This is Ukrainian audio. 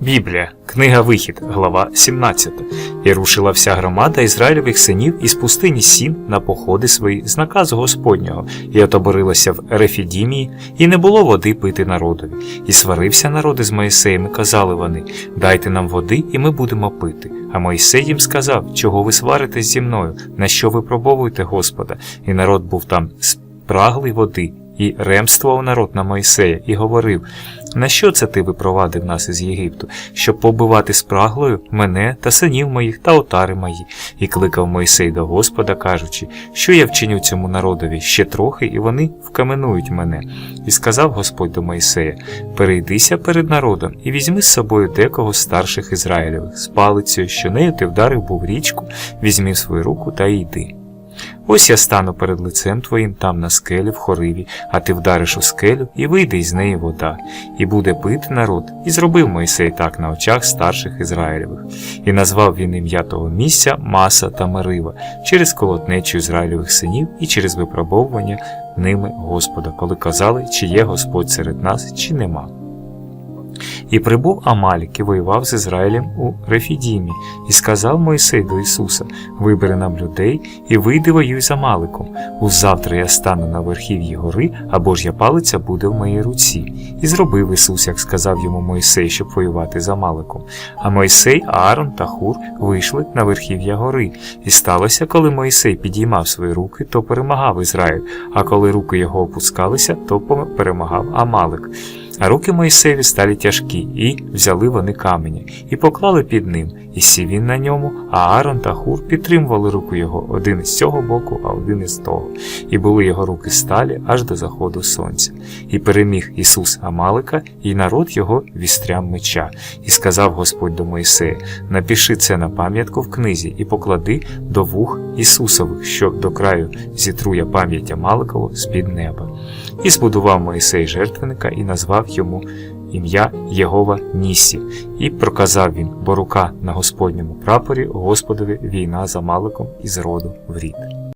Біблія, книга Вихід, глава 17. І рушила вся громада Ізраїльових синів із пустині Сін на походи свої з наказу Господнього, і отоборилася в Рефідімії, і не було води пити народові. І сварився народ із Моїсеєм, і казали вони: Дайте нам води, і ми будемо пити. А Моїсей їм сказав, чого ви сваритесь зі мною, на що ви пробовуєте Господа? І народ був там спраглий води, і ремствував народ на Моїсея, і говорив: На що це ти випровадив нас із Єгипту, щоб побивати спраглою мене та синів моїх та отари мої? І кликав Моїсей до Господа, кажучи, що я вчиню цьому народові ще трохи, і вони вкаменують мене. І сказав Господь до Моїсея: Перейдися перед народом і візьми з собою декого з старших Ізраїлевих, з палицею, що нею ти вдарив був річку, візьми свою руку та йди. Ось я стану перед лицем твоїм там на скелі в хориві, а ти вдариш у скелю, і вийде із неї вода, і буде пити народ. І зробив Мойсей так на очах старших Ізраїлевих. І назвав він ім'я того місця Маса та Мерива через колотнечу Ізраїлевих синів і через випробовування ними Господа, коли казали, чи є Господь серед нас, чи нема. І прибув Амалік і воював з Ізраїлем у Рефідімі, і сказав Мойсей до Ісуса: Вибери нам людей і вийди воюй з Амаликом. Узавтра я стану на верхів'ї гори, а Божя палиця буде в моїй руці. І зробив Ісус, як сказав йому Мойсей, щоб воювати з Амаликом. А Мойсей, Аарон та Хур вийшли на верхів'я гори. І сталося, коли Мойсей підіймав свої руки, то перемагав Ізраїль, а коли руки його опускалися, то перемагав Амалик. А руки Мойсеві стали тяжкі, і взяли вони камені, і поклали під ним, і сів він на ньому, а Аарон та Хур підтримували руку його один із цього боку, а один із того. І були його руки сталі аж до заходу сонця. І переміг Ісус Амалика, і народ його вістрям меча. І сказав Господь до Моїсея: Напиши це на пам'ятку в книзі, і поклади до вух Ісусових, що до краю зітрує пам'ять Амаликову з-під неба. І збудував Моїсей жертвенника і назвав йому ім'я Єгова Нісі, і проказав він, бо рука на Господньому прапорі Господові війна за Маликом із роду в рід.